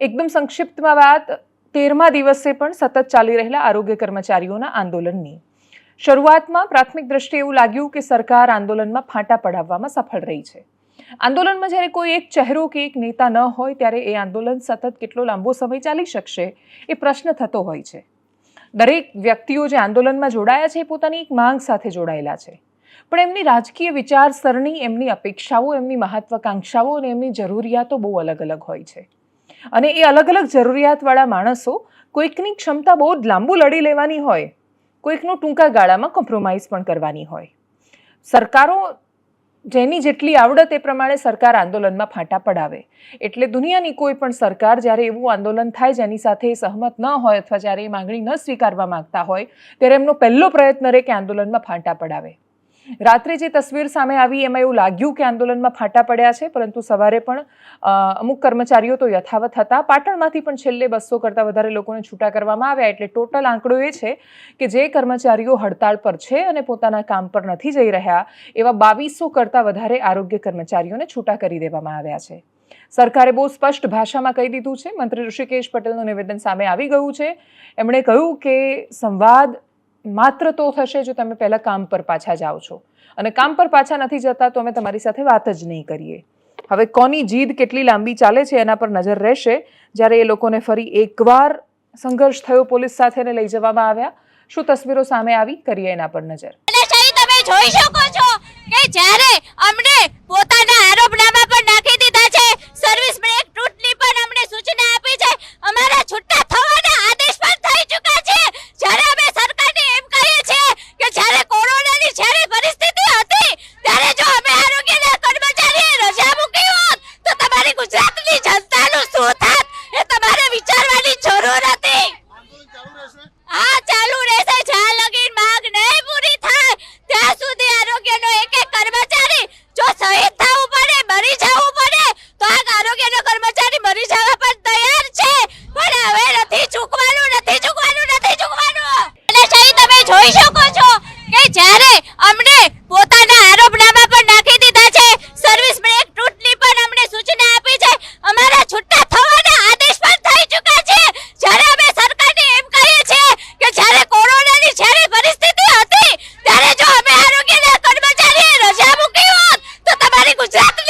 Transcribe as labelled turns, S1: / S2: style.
S1: એકદમ સંક્ષિપ્તમાં વાત, તેરમા દિવસે પણ સતત ચાલી રહેલા આરોગ્ય કર્મચારીઓના આંદોલનની. શરૂઆતમાં પ્રાથમિક દ્રષ્ટિએ એવું લાગ્યું કે સરકાર આંદોલનમાં ફાંટા પડાવવામાં સફળ રહી છે. આંદોલનમાં જ્યારે કોઈ એક ચહેરો કે એક નેતા ન હોય, ત્યારે એ આંદોલન સતત કેટલો લાંબો સમય ચાલી શકશે, એ પ્રશ્ન થતો હોય છે. દરેક વ્યક્તિઓ જે આંદોલનમાં જોડાયા છે, એ પોતાની એક માંગ સાથે જોડાયેલા છે. પણ એમની રાજકીય વિચારસરણી, એમની અપેક્ષાઓ, એમની મહત્વાકાંક્ષાઓ અને એમની જરૂરિયાતો બહુ અલગ અલગ હોય છે. અને એ અલગ અલગ જરૂરિયાતવાળા માણસો કોઈકની ક્ષમતા બહુ લાંબુ લડી લેવાની હોય, કોઈકનું ટૂંકા ગાળામાં કોમ્પ્રોમાઇઝ પણ કરવાની હોય. સરકારો જેની જેટલી આવડત એ પ્રમાણે સરકાર આંદોલનમાં ફાંટા પડાવે. એટલે દુનિયાની કોઈ પણ સરકાર જ્યારે એવું આંદોલન થાય જેની સાથે એ સહમત ન હોય અથવા જ્યારે એ માંગણી ન સ્વીકારવા માંગતા હોય, ત્યારે એમનો પહેલો પ્રયત્ન રહે કે આંદોલનમાં ફાંટા પડાવે. રાત્રે જે તસવીર સામે આવી એમાં એવું લાગ્યું કે આંદોલનમાં ફાંટા પડ્યા છે, પરંતુ સવારે પણ અમુક કર્મચારીઓ તો યથાવત હતા. પાટણમાંથી પણ છેલ્લે બસો કરતાં વધારે લોકોને છૂટા કરવામાં આવ્યા. એટલે ટોટલ આંકડો એ છે કે જે કર્મચારીઓ હડતાળ પર છે અને પોતાના કામ પર નથી જઈ રહ્યા, એવા બાવીસો કરતાં વધારે આરોગ્ય કર્મચારીઓને છૂટા કરી દેવામાં આવ્યા છે. સરકારે બહુ સ્પષ્ટ ભાષામાં કહી દીધું છે. મંત્રી ઋષિકેશ પટેલનું નિવેદન સામે આવી ગયું છે. એમણે કહ્યું કે સંવાદ માત્ર તો થશે જો તમે પહેલાં કામ પર પાછા જાઓ છો. અને કામ પર પાછા નથી જતા તો અમે તમારી સાથે વાત જ નહીં કરીએ. હવે કોની જીદ કેટલી લાંબી ચાલે છે એના પર નજર રહેશે. જ્યારે એ લોકોને ફરી એકવાર સંઘર્ષ થયો પોલીસ સાથે લઈ જવામાં આવ્યા. શું તસવીરો સામે આવી? કરીએ એના પર નજર.
S2: જોઈ શકો છો અમને પોતાના આરોપનામા પણ નાખી દીધા છે. સર્વિસ બ્રેક રૂટની પણ અમને સૂચના આપી છે. અમારા છૂટા થવાના આદેશ પણ થઈ ચૂક્યા છે. જ્યારે અમે સરકારને એમ કહીએ છીએ કે જ્યારે કોરોનાની જ્યારે પરિસ્થિતિ હતી, ત્યારે જો અમે આરોગ્યના કર્મચારીએ રજા મૂકી હોત, તો તમારી ગુજરાત